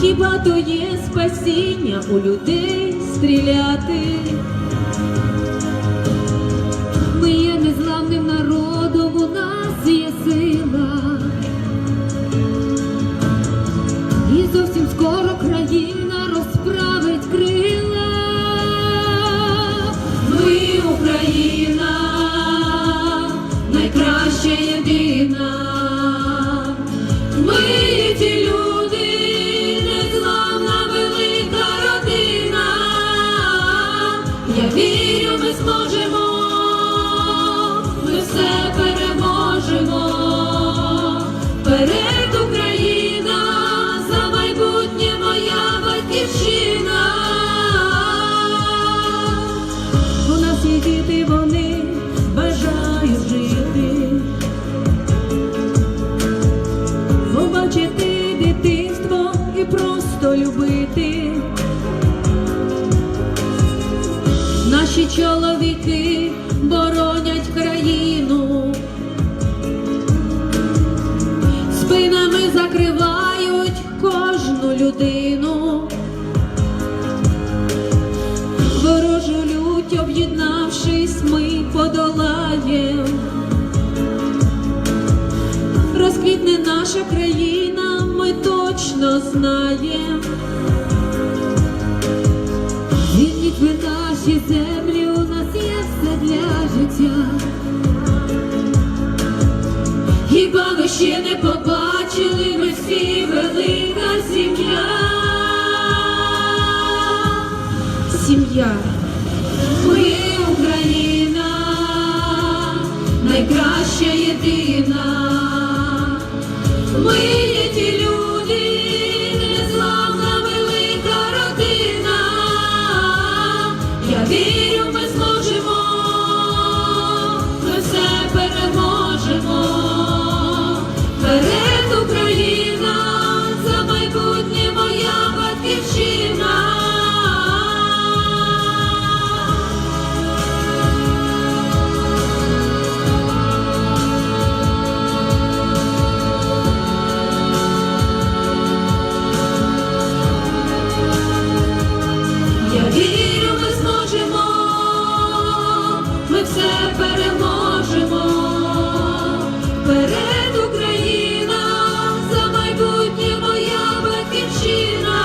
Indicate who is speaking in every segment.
Speaker 1: Хіба то є спасіння у людей стріляти? Я вірю, ми зможемо, ми все переможемо. Вперед Україна, за майбутнє моя батьківщина. У нас є діти, вони бажають жити. Побачити дитинство і просто любити. Наші чоловіки боронять країну, спинами закривають кожну людину. Ворожу лють, об'єднавшись, ми подолаєм. Розквітне наша країна, ми точно знаєм. Ви наші землі, у нас є все для життя. Хіба ви ще не побачили, ми всі сім'я. Сім'я. Ми Україна, найкраща єдина. Я все переможемо. перед Україна, за майбутнє моя батьківщина.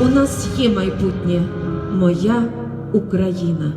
Speaker 1: У нас є майбутнє, моя Україна.